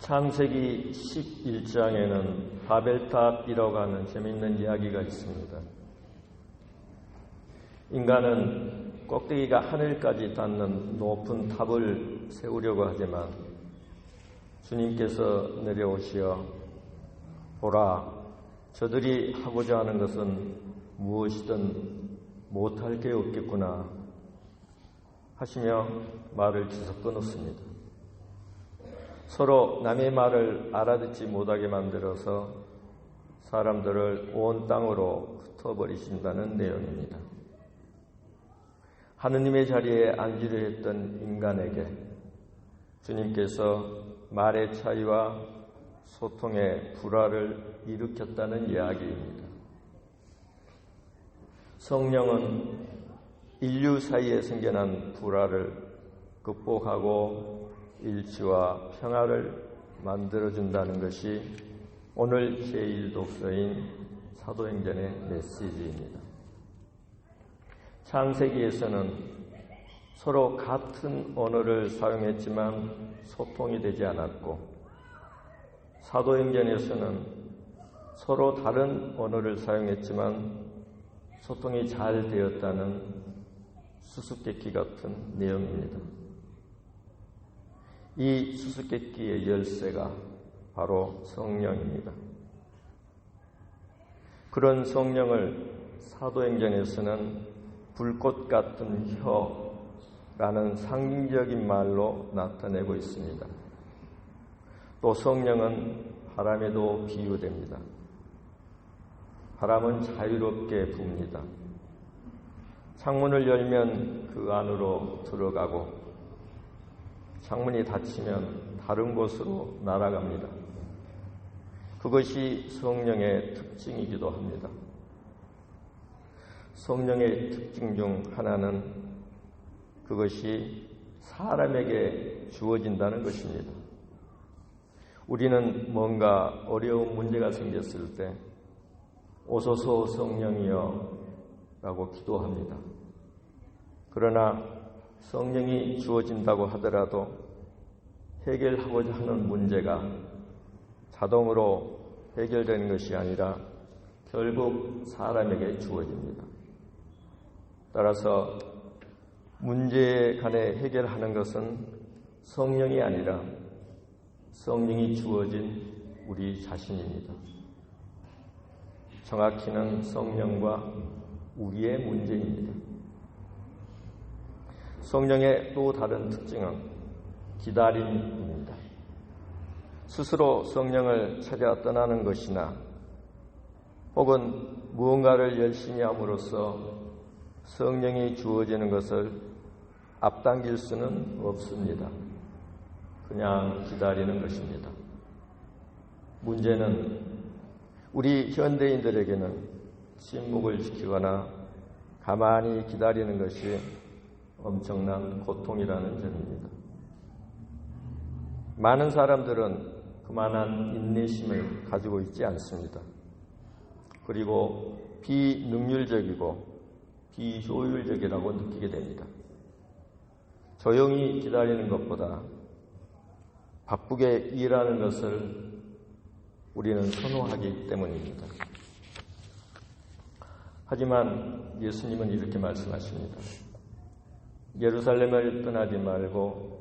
창세기 11장에는 바벨탑이라고 하는 재미있는 이야기가 있습니다. 인간은 꼭대기가 하늘까지 닿는 높은 탑을 세우려고 하지만 주님께서 내려오시어 보라 저들이 하고자 하는 것은 무엇이든 못할 게 없겠구나 하시며 말을 지속 끊었습니다. 서로 남의 말을 알아듣지 못하게 만들어서 사람들을 온 땅으로 흩어버리신다는 내용입니다. 하느님의 자리에 앉으려 했던 인간에게 주님께서 말의 차이와 소통의 불화를 일으켰다는 이야기입니다. 성령은 인류 사이에 생겨난 불화를 극복하고 일치와 평화를 만들어준다는 것이 오늘 제1독서인 사도행전의 메시지입니다. 창세기에서는 서로 같은 언어를 사용했지만 소통이 되지 않았고 사도행전에서는 서로 다른 언어를 사용했지만 소통이 잘 되었다는 수수께끼 같은 내용입니다. 이 수수께끼의 열쇠가 바로 성령입니다. 그런 성령을 사도행전에서는 불꽃 같은 혀라는 상징적인 말로 나타내고 있습니다. 또 성령은 바람에도 비유됩니다. 바람은 자유롭게 붑니다. 창문을 열면 그 안으로 들어가고 창문이 닫히면 다른 곳으로 날아갑니다. 그것이 성령의 특징이기도 합니다. 성령의 특징 중 하나는 그것이 사람에게 주어진다는 것입니다. 우리는 뭔가 어려운 문제가 생겼을 때 오소서 성령이여 라고 기도합니다. 그러나 성령이 주어진다고 하더라도 해결하고자 하는 문제가 자동으로 해결되는 것이 아니라 결국 사람에게 주어집니다. 따라서 문제에 관해 해결하는 것은 성령이 아니라 성령이 주어진 우리 자신입니다. 정확히는 성령과 우리의 문제입니다. 성령의 또 다른 특징은 기다림입니다. 스스로 성령을 찾아 떠나는 것이나 혹은 무언가를 열심히 함으로써 성령이 주어지는 것을 앞당길 수는 없습니다. 그냥 기다리는 것입니다. 문제는 우리 현대인들에게는 침묵을 지키거나 가만히 기다리는 것이 엄청난 고통이라는 점입니다. 많은 사람들은 그만한 인내심을 가지고 있지 않습니다. 그리고 비능률적이고 비효율적이라고 느끼게 됩니다. 조용히 기다리는 것보다 바쁘게 일하는 것을 우리는 선호하기 때문입니다. 하지만 예수님은 이렇게 말씀하십니다. 예루살렘을 떠나지 말고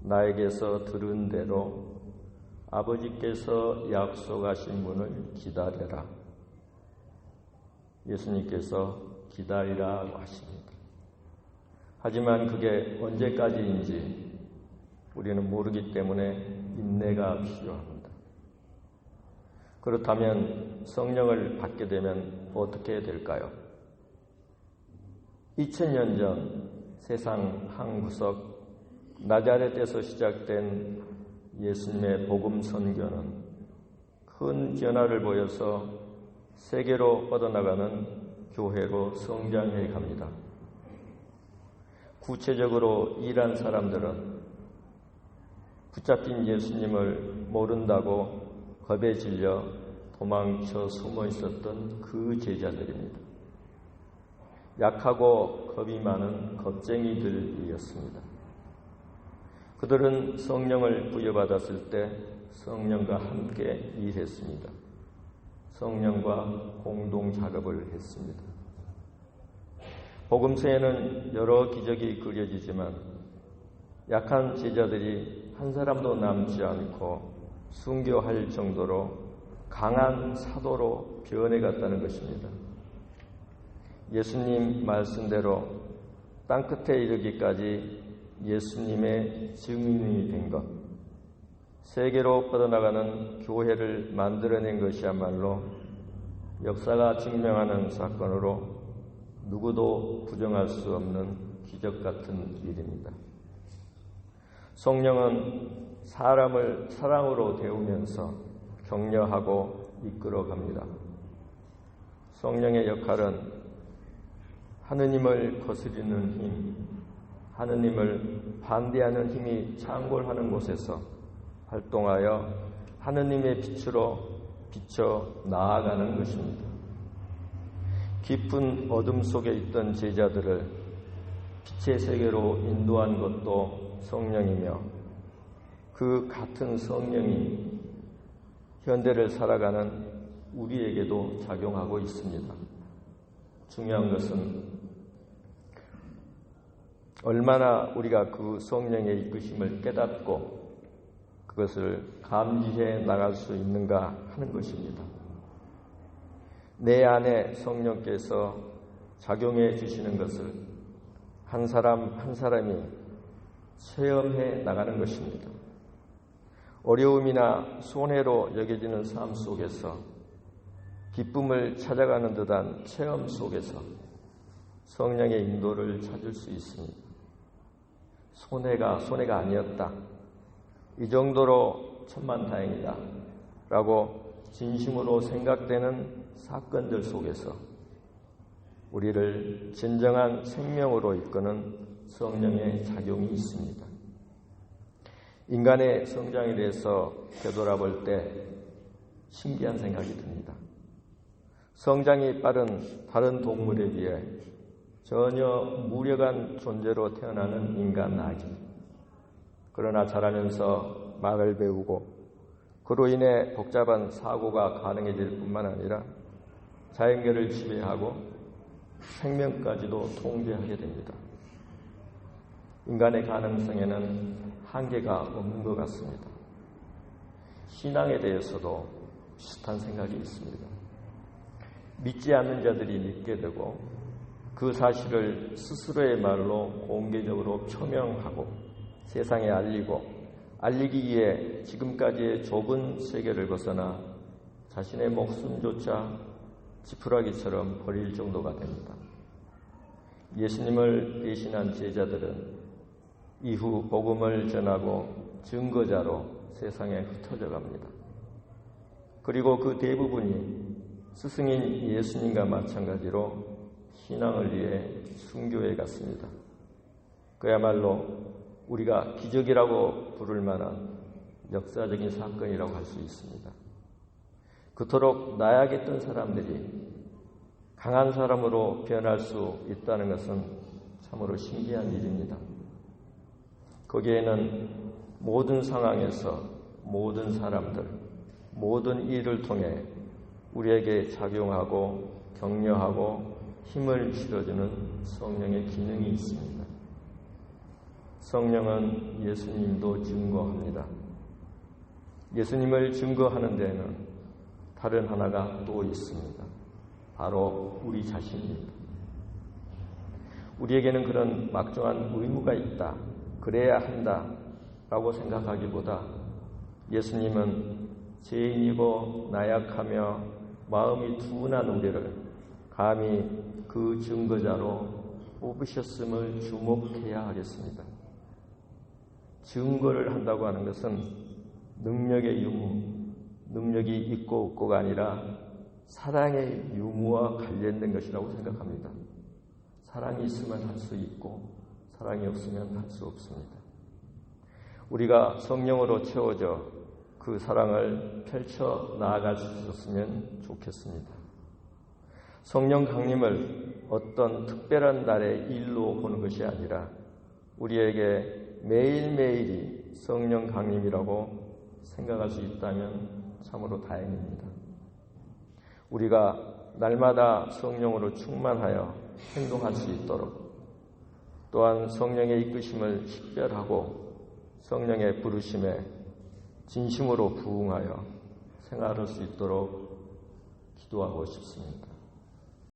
나에게서 들은 대로 아버지께서 약속하신 분을 기다려라. 예수님께서 기다리라고 하십니다. 하지만 그게 언제까지인지 우리는 모르기 때문에 인내가 필요합니다. 그렇다면 성령을 받게 되면 어떻게 될까요? 2000년 전 세상 한 구석 나자렛에서 시작된 예수님의 복음 선교는 큰 변화를 보여서 세계로 뻗어나가는 교회로 성장해 갑니다. 구체적으로 일한 사람들은 붙잡힌 예수님을 모른다고 겁에 질려 도망쳐 숨어 있었던 그 제자들입니다. 약하고 겁이 많은 겁쟁이들이었습니다. 그들은 성령을 부여받았을 때 성령과 함께 일했습니다. 성령과 공동 작업을 했습니다. 복음서에는 여러 기적이 그려지지만 약한 제자들이 한 사람도 남지 않고 순교할 정도로 강한 사도로 변해갔다는 것입니다. 예수님 말씀대로 땅 끝에 이르기까지 예수님의 증인이 된 것, 세계로 뻗어나가는 교회를 만들어낸 것이야말로 역사가 증명하는 사건으로 누구도 부정할 수 없는 기적 같은 일입니다. 성령은 사람을 사랑으로 데우면서 격려하고 이끌어 갑니다. 성령의 역할은 하느님을 거스리는 힘, 하느님을 반대하는 힘이 창골하는 곳에서 활동하여 하느님의 빛으로 비쳐 나아가는 것입니다. 깊은 어둠 속에 있던 제자들을 빛의 세계로 인도한 것도 성령이며 그 같은 성령이 현대를 살아가는 우리에게도 작용하고 있습니다. 중요한 것은 얼마나 우리가 그 성령의 이끄심을 깨닫고 그것을 감지해 나갈 수 있는가 하는 것입니다. 내 안에 성령께서 작용해 주시는 것을 한 사람 한 사람이 체험해 나가는 것입니다. 어려움이나 손해로 여겨지는 삶 속에서 기쁨을 찾아가는 듯한 체험 속에서 성령의 인도를 찾을 수 있습니다. 손해가 손해가 아니었다. 이 정도로 천만다행이다. 라고 진심으로 생각되는 사건들 속에서 우리를 진정한 생명으로 이끄는 성령의 작용이 있습니다. 인간의 성장에 대해서 되돌아볼 때 신기한 생각이 듭니다. 성장이 빠른 다른 동물에 비해 전혀 무력한 존재로 태어나는 인간 아기. 그러나 자라면서 말을 배우고 그로 인해 복잡한 사고가 가능해질 뿐만 아니라 자연계를 지배하고 생명까지도 통제하게 됩니다. 인간의 가능성에는 한계가 없는 것 같습니다. 신앙에 대해서도 비슷한 생각이 있습니다. 믿지 않는 자들이 믿게 되고 그 사실을 스스로의 말로 공개적으로 표명하고 세상에 알리고 알리기 위해 지금까지의 좁은 세계를 벗어나 자신의 목숨조차 지푸라기처럼 버릴 정도가 됩니다. 예수님을 대신한 제자들은 이후 복음을 전하고 증거자로 세상에 흩어져 갑니다. 그리고 그 대부분이 스승인 예수님과 마찬가지로 신앙을 위해 순교해 갔습니다. 그야말로 우리가 기적이라고 부를 만한 역사적인 사건이라고 할 수 있습니다. 그토록 나약했던 사람들이 강한 사람으로 변할 수 있다는 것은 참으로 신기한 일입니다. 거기에는 모든 상황에서 모든 사람들, 모든 일을 통해 우리에게 작용하고 격려하고 힘을 실어주는 성령의 기능이 있습니다. 성령은 예수님도 증거합니다. 예수님을 증거하는 데에는 다른 하나가 또 있습니다. 바로 우리 자신입니다. 우리에게는 그런 막중한 의무가 있다. 그래야 한다. 라고 생각하기보다 예수님은 죄인이고 나약하며 마음이 둔한 우리를 감히 그 증거자로 뽑으셨음을 주목해야 하겠습니다. 증거를 한다고 하는 것은 능력의 유무, 능력이 있고 없고가 아니라 사랑의 유무와 관련된 것이라고 생각합니다. 사랑이 있으면 할 수 있고 사랑이 없으면 할 수 없습니다. 우리가 성령으로 채워져 그 사랑을 펼쳐 나아갈 수 있었으면 좋겠습니다. 성령 강림을 어떤 특별한 날의 일로 보는 것이 아니라 우리에게 매일매일이 성령 강림이라고 생각할 수 있다면 참으로 다행입니다. 우리가 날마다 성령으로 충만하여 행동할 수 있도록 또한 성령의 이끄심을 식별하고 성령의 부르심에 진심으로 부응하여 생활할 수 있도록 기도하고 싶습니다.